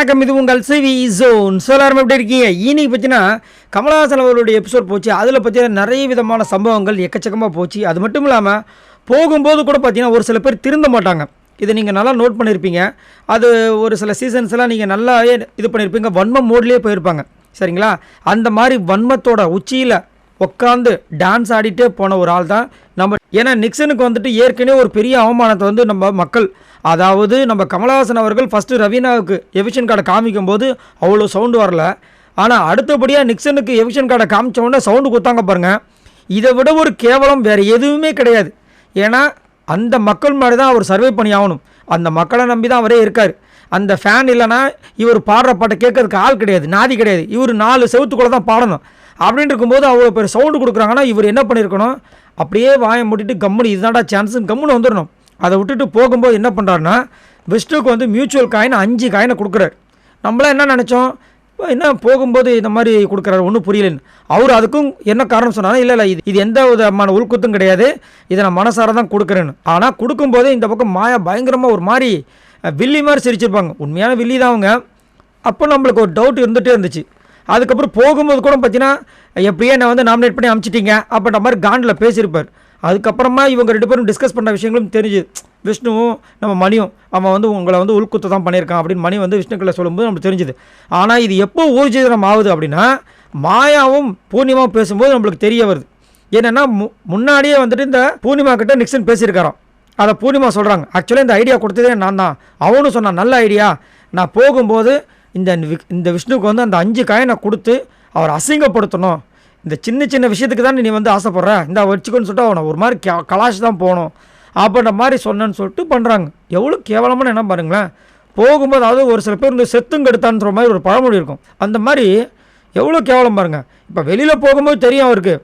வணக்கம் இது உங்கள் சிவி ஜோன் சோலாரம் எப்படி இருக்கீங்க? இன்னைக்கு பார்த்தீங்கன்னா கமலஹாசன் அவருடைய எபிசோட் போச்சு. அதில் பார்த்தீங்கன்னா நிறைய விதமான சம்பவங்கள் எக்கச்சக்கமாக போச்சு. அது மட்டும் இல்லாமல் போகும்போது கூட பார்த்தீங்கன்னா ஒரு சில பேர் திருந்த மாட்டாங்க. இதை நீங்கள் நல்லா நோட் பண்ணியிருப்பீங்க அது ஒரு சில சீசன்ஸ் எல்லாம் நீங்கள் நல்லாவே இது பண்ணியிருப்பீங்க வன்ம மோட்லேயே போயிருப்பாங்க. சரிங்களா? அந்த மாதிரி வன்மத்தோட உச்சியில் உட்காந்து டான்ஸ் ஆடிட்டே போன ஒரு ஆள் தான் நம்ம ஏன்னா நிக்சனுக்கு வந்துட்டு ஏற்கனவே ஒரு பெரிய அவமானத்தை வந்து நம்ம மக்கள் அதாவது நம்ம கமலஹாசன் அவர்கள் ஃபஸ்ட்டு ரவீனாவுக்கு எவிஷன் கார்டை காமிக்கும் போது அவ்வளோ சவுண்டு வரல. ஆனால் அடுத்தபடியாக நிக்சனுக்கு எவிஷன் கார்டை காமிச்ச உடனே சவுண்டு கொடுத்தாங்க பாருங்கள் இதை விட ஒரு கேவலம் வேறு எதுவுமே கிடையாது. ஏன்னா அந்த மக்கள் மாதிரி தான் அவர் சர்வே பண்ணி ஆகணும். அந்த மக்களை நம்பி தான் அவரே இருக்கார். அந்த ஃபேன் இல்லைன்னா இவர் பாடுற பாட்டை கேட்கறதுக்கு ஆள் கிடையாது நாதி கிடையாது. இவர் நாலு செவத்துக்குள்ளே தான் பாடணும். அப்படின்னு இருக்கும்போது அவ்வளோ பேர் சவுண்டு கொடுக்குறாங்கன்னா இவர் என்ன பண்ணியிருக்கணும் அப்படியே வாயை மூட்டிட்டு கம்முனு இதுதான்டா சான்ஸுன்னு கம்முன்னு வந்துடணும் அதை விட்டுட்டு போகும்போது என்ன பண்ணுறாருன்னா விஷ்ணுக்கு வந்து மியூச்சுவல் காயின் அஞ்சு காயினை கொடுக்குறாரு. நம்மளாம் என்ன நினச்சோம்? என்ன போகும்போது இந்த மாதிரி கொடுக்குறாரு? ஒன்றும் புரியலன்னு. அவர் அதுக்கும் என்ன காரணம் சொன்னாலும் இல்லை இல்லை இது இது எந்த விதமான உள்குத்தும் கிடையாது. இதை நான் மனசார தான் கொடுக்குறேன்னு. ஆனால் கொடுக்கும்போதே இந்த பக்கம் மாயா பயங்கரமாக ஒரு மாதிரி வில்லி மாதிரி சிரிச்சிருப்பாங்க. உண்மையான வில்லி தான் அவங்க. அப்போ நம்மளுக்கு ஒரு டவுட் இருந்துகிட்டே இருந்துச்சு. அதுக்கப்புறம் போகும்போது கூட பார்த்தீங்கன்னா எப்படியே நான் வந்து நாமினேட் பண்ணி அமுச்சிட்டீங்க அப்படின்ற மாதிரி காண்டில் பேசியிருப்பார். அதுக்கப்புறமா இவங்க ரெண்டு பேரும் டிஸ்கஸ் பண்ண விஷயங்களும் தெரிஞ்சு விஷ்ணுவும் நம்ம மணியும் அவன் வந்து உங்களை வந்து உள்குத்து தான் பண்ணியிருக்கான் அப்படின்னு மணி வந்து விஷ்ணுக்களை சொல்லும்போது நமக்கு தெரிஞ்சுது. ஆனால் இது எப்போ ஊர்ஜிதனம் ஆகுது அப்படின்னா மாயாவும் பூர்ணிமாவும் பேசும்போது நம்மளுக்கு தெரிய வருது. என்னென்னா மு முன்னாடியே வந்துட்டு இந்த பூர்ணிமா கிட்ட நிக்சன் பேசியிருக்காராம். அதை பூர்ணிமா சொல்கிறாங்க ஆக்சுவலாக இந்த ஐடியா கொடுத்ததே நான் தான் அவனும் சொன்னான் நல்ல ஐடியா நான் போகும்போது இந்த வி- இந்த விஷ்ணுவுக்கு வந்து அந்த அஞ்சு காயினை கொடுத்து அவர் அசிங்கப்படுத்தணும். இந்த சின்ன சின்ன விஷயத்துக்கு தான் நீ வந்து ஆசைப்படுற? இந்த வச்சுக்கோன்னு சொல்லிட்டு அவனை ஒரு மாதிரி கே கலாஷ் தான் போகணும். அப்படின்ற மாதிரி சொன்னேன்னு சொல்லிட்டு பண்ணுறாங்க எவ்வளோ கேவலமான என்ன பாருங்களேன். போகும்போது அதாவது ஒரு சில பேர் இந்த செத்துங்க எடுத்தான்ற மாதிரி ஒரு பழமொழி இருக்கும். அந்த மாதிரி எவ்வளோ கேவலம் பாருங்கள் இப்போ வெளியில் போகும்போது தெரியும் அவருக்கு.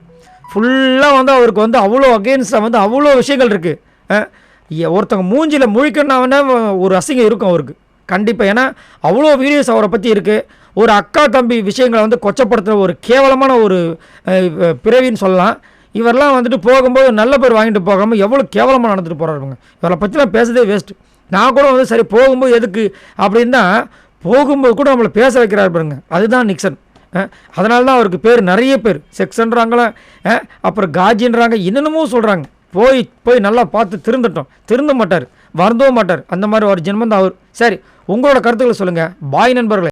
ஃபுல்லாக வந்து அவருக்கு வந்து அவ்வளோ அகெயின்ஸ்டாக வந்து அவ்வளோ விஷயங்கள் இருக்குது ஒருத்தவங்க மூஞ்சியில் முழிக்கணும்னா ஒரு அசிங்கம் இருக்கும் அவருக்கு. கண்டிப்பாக ஏன்னா அவ்வளோ வீடியோஸ் அவரை பற்றி இருக்குது ஒரு அக்கா தம்பி விஷயங்களை வந்து கொச்சப்படுத்துகிற ஒரு கேவலமான ஒரு பிறவின்னு சொல்லலாம். இவரெல்லாம் வந்துட்டு போகும்போது நல்ல பேர் வாங்கிட்டு போகாமல் எவ்வளோ கேவலமாக நடந்துட்டு போகிறாருங்க இவரை பற்றிலாம் பேசுறதே வேஸ்ட்டு நான் கூட வந்து சரி போகும்போது எதுக்கு அப்படின்னா போகும்போது கூட நம்மளை பேச வைக்கிறாரு பாருங்க. அதுதான் நிக்சன் அதனால தான் அவருக்கு பேர் நிறைய பேர். செக்ஸ்ன்றாங்களே அப்புறம் காஜின்றாங்க என்னென்னமோ சொல்கிறாங்க போய் போய் நல்லா பார்த்து திருந்தட்டும். திருந்த மாட்டார். வருந்தவும் மாட்டார். அந்த மாதிரி ஒரு ஜென்மந்தான் அவர். சரி உங்களோட கருத்துக்களை சொல்லுங்கள் பாய் நண்பர்களே.